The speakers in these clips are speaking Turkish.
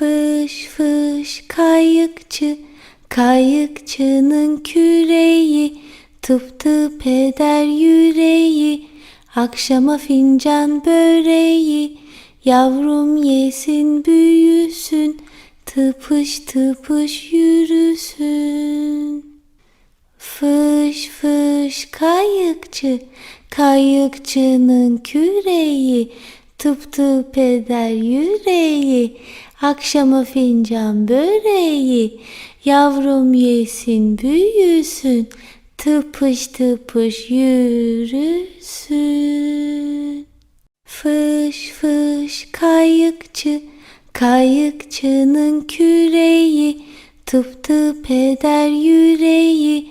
Fış fış kayıkçı, kayıkçının küreği, tıp tıp eder yüreği, akşama fincan böreği, yavrum yesin büyüsün, tıpış tıpış yürüsün. Fış fış kayıkçı, kayıkçının küreği, tıp tıp eder yüreği, akşama fincan böreği, yavrum yesin büyüsün, tıpış tıpış yürüsün. Fış fış kayıkçı, kayıkçının küreği, tıp tıp eder yüreği,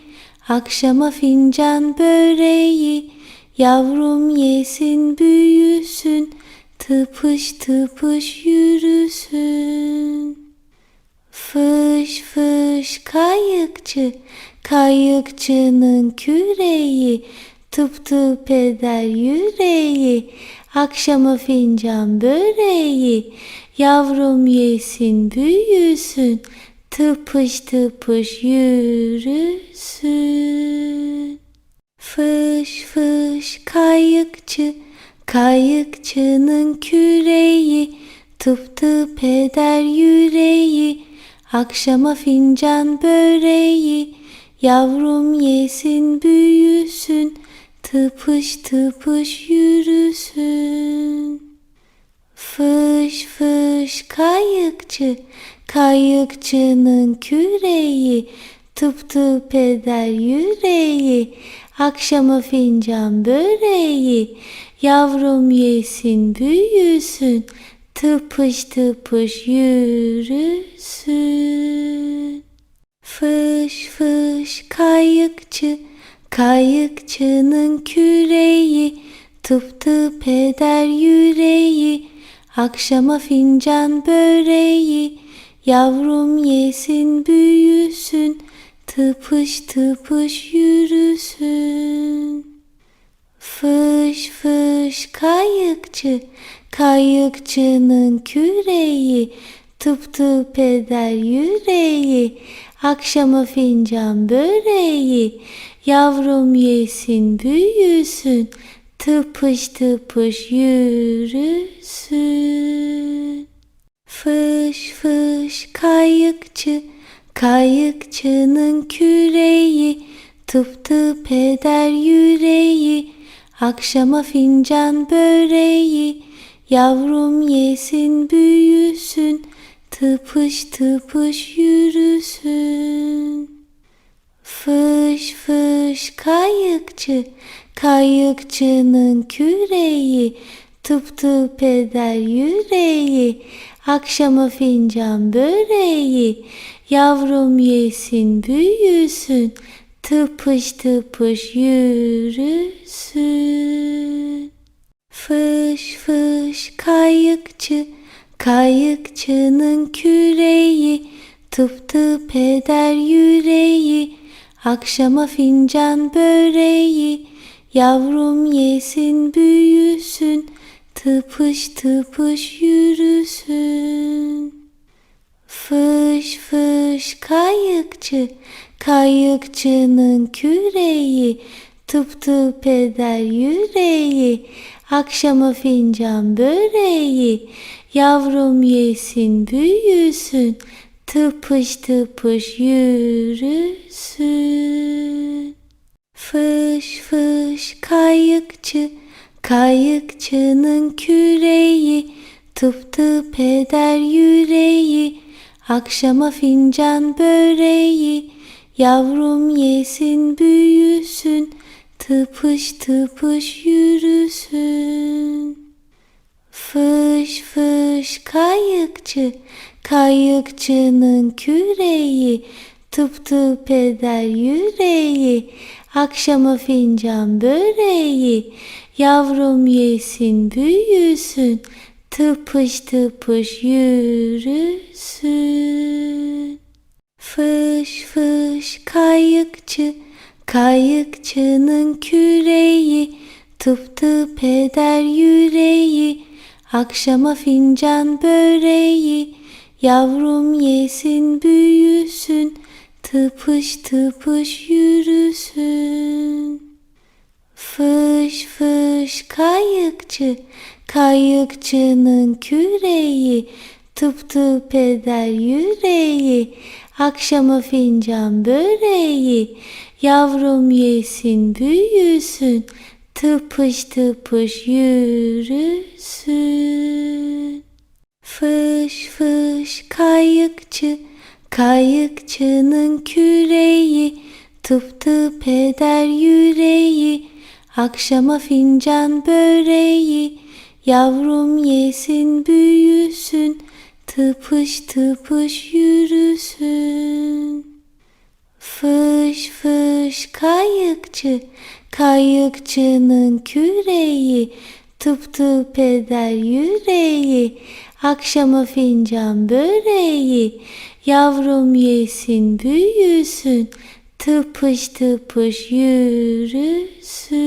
akşama fincan böreği, yavrum yesin büyüsün, tıpış tıpış yürüsün. Fış fış kayıkçı, kayıkçının küreği, tıp tıp eder yüreği, akşama fincan böreği, yavrum yesin büyüsün, tıpış tıpış yürüsün. Fış fış kayıkçı, kayıkçının küreği, tıp tıp eder yüreği, akşama fincan böreği, yavrum yesin büyüsün, tıpış tıpış yürüsün. Fış fış kayıkçı, kayıkçının küreği, tıp tıp eder yüreği, akşama fincan böreği, yavrum yesin büyüsün, tıpış tıpış yürüsün. Fış fış kayıkçı, kayıkçının küreği, tıp tıp eder yüreği, akşama fincan böreği, yavrum yesin büyüsün, tıpış tıpış yürüsün. Fış fış kayıkçı, kayıkçının küreği, tıp tıp eder yüreği, akşama fincan böreği, yavrum yesin büyüsün, tıpış tıpış yürüsün. Fış fış kayıkçı, kayıkçının küreği, tıp tıp eder yüreği, akşama fincan böreği, yavrum yesin büyüsün, tıpış tıpış yürüsün. Fış fış kayıkçı, kayıkçının küreği, tıp tıp eder yüreği, akşama fincan böreği, yavrum yesin büyüsün, tıpış tıpış yürüsün. Fış fış kayıkçı, kayıkçının küreği, tıp tıp eder yüreği, akşama fincan böreği, yavrum yesin büyüsün, tıpış tıpış yürüsün. Fış fış kayıkçı, kayıkçının küreği, tıp tıp eder yüreği, akşama fincan böreği, yavrum yesin büyüsün, tıpış tıpış yürüsün. Fış fış kayıkçı, kayıkçının küreği, tıp tıp eder yüreği, akşama fincan böreği, yavrum yesin büyüsün, tıpış tıpış yürüsün. Fış fış kayıkçı, kayıkçının küreği, tıp tıp eder yüreği, akşama fincan böreği, yavrum yesin büyüsün, tıpış tıpış yürüsün. Fış fış kayıkçı, kayıkçının küreği, tıp tıp eder yüreği, akşama fincan böreği, Yavrum yesin büyüsün, tıpış tıpış yürüsün. Fış fış kayıkçı, kayıkçının küreği, tıp tıp eder yüreği, akşama fincan böreği, yavrum yesin büyüsün, tıpış tıpış yürüsün. Fış fış kayıkçı, kayıkçının küreği, tıp tıp eder yüreği, akşama fincan böreği, yavrum yesin büyüsün, tıpış tıpış yürüsün. Kayıkçı, kayıkçının küreği, tıp tıp eder yüreği, akşama fincan böreği, yavrum yesin büyüsün, tıpış tıpış yürüsün.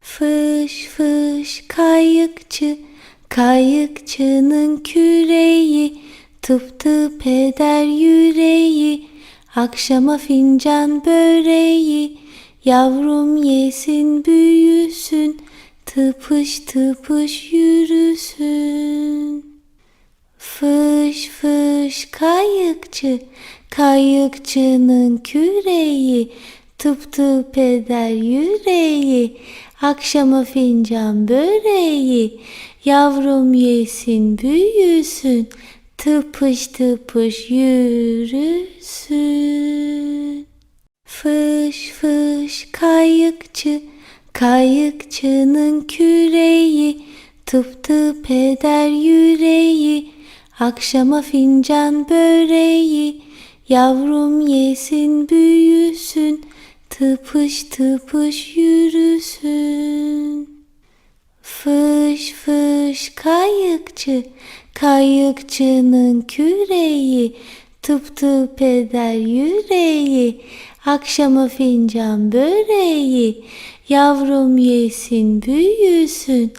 Fış fış kayıkçı, kayıkçının küreği, tıp tıp eder yüreği, akşama fincan böreği, yavrum yesin büyüsün, tıpış tıpış yürüsün. Fış fış kayıkçı, kayıkçının küreği, tıp tıp eder yüreği, akşama fincan böreği, yavrum yesin büyüsün, tıpış tıpış yürüsün. Fış fış kayıkçı, kayıkçının küreği, tıp tıp eder yüreği, akşama fincan böreği, yavrum yesin büyüsün, tıpış tıpış yürüsün. Fış fış kayıkçı, kayıkçının küreği, tıp tıp eder yüreği, akşama fincan böreği, yavrum yesin büyüsün,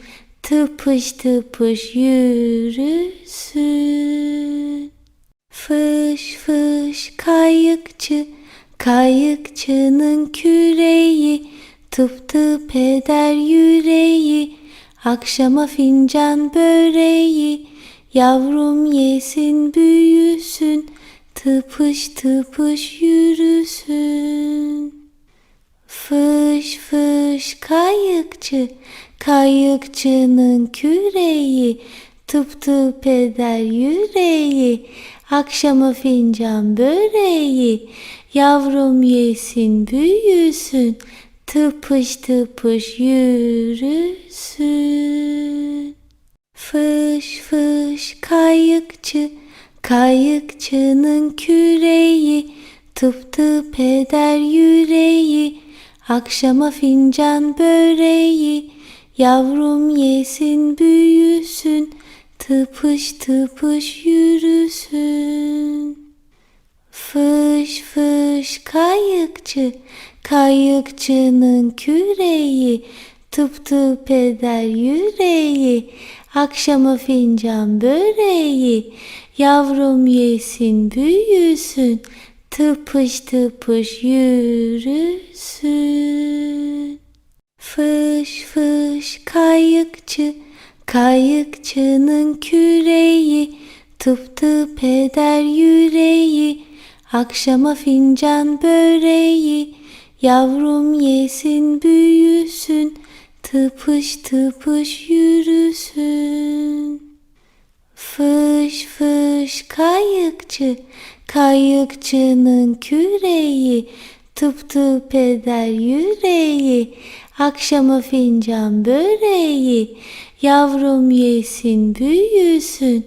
tıpış tıpış yürüsün. Fış fış kayıkçı, kayıkçının küreği, tıp tıp eder yüreği, akşama fincan böreği, yavrum yesin büyüsün, tıpış tıpış yürüsün. Fış fış kayıkçı, kayıkçının küreği, tıp tıp eder yüreği, akşama fincan böreği, yavrum yesin büyüsün, tıpış tıpış yürüsün. Fış fış kayıkçı, kayıkçının küreği, tıp tıp eder yüreği, akşama fincan böreği, yavrum yesin büyüsün, tıpış tıpış yürüsün. Fış fış kayıkçı, kayıkçının küreği, tıp tıp eder yüreği, akşama fincan böreği, yavrum yesin büyüsün, tıpış tıpış yürüsün. Fış fış kayıkçı, kayıkçının küreği, tıp tıp eder yüreği, akşama fincan böreği, yavrum yesin büyüsün, tıpış tıpış yürüsün. Fış fış kayıkçı, kayıkçının küreği, tıp tıp eder yüreği, akşama fincan böreği, yavrum yesin büyüsün,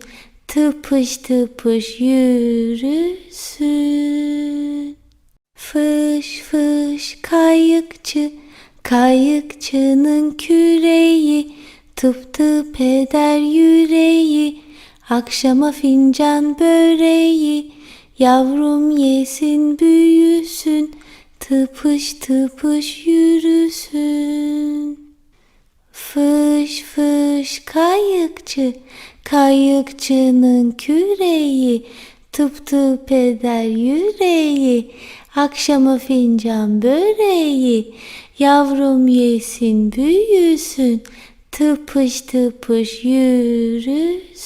tıpış tıpış yürüsün. Fış fış kayıkçı, kayıkçının küreği, tıp tıp eder yüreği, akşama fincan böreği, yavrum yesin büyüsün, tıpış tıpış yürüsün. Fış fış kayıkçı, Kayıkçının küreği tıp tıp eder yüreği. Akşama fincan böreği yavrum yesin büyüsün tıpış tıpış yürüsün.